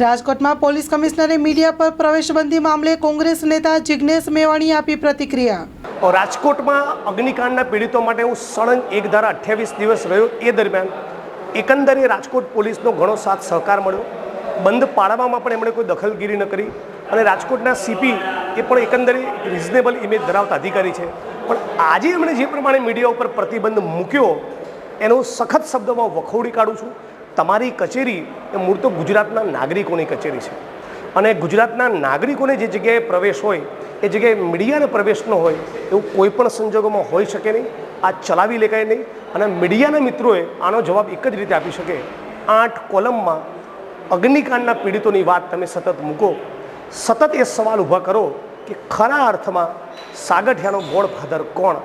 રાજકોટમાં પોલીસ કમિશનરે મીડિયા પર પ્રવેશબંધી મામલે કોંગ્રેસ નેતા જિજ્ઞેશ મેવાણીએ આપી પ્રતિક્રિયા. રાજકોટમાં અગ્નિકાંડના પીડિતો માટે હું સળંગ એક ધારા અઠ્યાવીસ દિવસ રહ્યો. એ દરમિયાન એકંદરે રાજકોટ પોલીસનો ઘણો સાથ સહકાર મળ્યો. બંધ પાડવામાં પણ એમણે કોઈ દખલગીરી ન કરી અને રાજકોટના સીપી એ પણ એકંદરે રિઝનેબલ ઇમેજ ધરાવતા અધિકારી છે. પણ આજે એમણે જે પ્રમાણે મીડિયા ઉપર પ્રતિબંધ મૂક્યો, એનો સખત શબ્દમાં વખોડી કાઢું છું. તમારી કચેરી એ મૂળ ગુજરાતના નાગરિકોની કચેરી છે. અને ગુજરાતના નાગરિકોને જે જગ્યાએ પ્રવેશ હોય, એ જગ્યાએ મીડિયાને પ્રવેશ ન હોય, એવું કોઈ પણ સંજોગોમાં હોઈ શકે નહીં. આ ચલાવી લેકાય નહીં. અને મીડિયાના મિત્રોએ આનો જવાબ એક જ રીતે આપી શકે. આઠ કોલમમાં અગ્નિકાંડના પીડિતોની વાત તમે સતત મૂકો. સતત એ સવાલ ઊભા કરો કે ખરા અર્થમાં સાગઠિયાનો ગોળ ફાધર કોણ?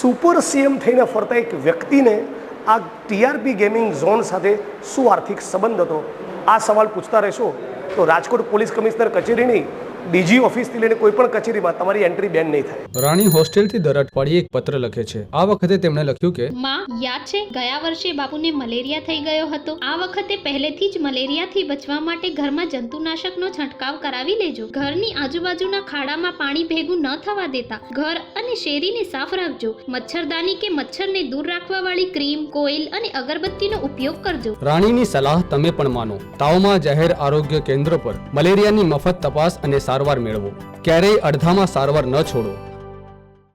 સુપર સીએમ થઈને ફરતા એક વ્યક્તિને આ ટીઆરપી ગેમિંગ ઝોન સાથે શું આર્થિક સંબંધ હતો? આ સવાલ પૂછતા રહેશો. તો રાજકોટ પોલીસ કમિશનર કચેરીની ડીજી ઓફિસથી લઈને કોઈ પણ કચેરીમાં તમારી એન્ટ્રી બેન નહીં થાય. રાણી હોસ્ટેલથી દર અઠવાડિયે એક પત્ર લખે છે. આ વખતે તેમણે લખ્યું કે માં યાદ છે? ગયા વર્ષે બાપુને મલેરિયા થઈ ગયો હતો. આ વખતે પહેલેથી જ મલેરિયાથી બચવા માટે ઘરમાં જંતુનાશકનો છંટકાવ કરાવી લેજો. ઘરની આજુબાજુના ખાડામાં પાણી ભેગું ન થવા દેતા ઘર અને શેરીને સાફ રાખજો. મચ્છરદાની કે મચ્છરને દૂર રાખવા વાળી ક્રીમ કોઇલ અને અગરબત્તીનો ઉપયોગ કરજો. રાણીની સલાહ તમે પણ માનો. તાવમાં જાહેર આરોગ્ય કેન્દ્ર પર મલેરિયાની મફત તપાસ અને સારવાર મેળવો. ક્યારેય અડધામાં સારવાર ન છોડો.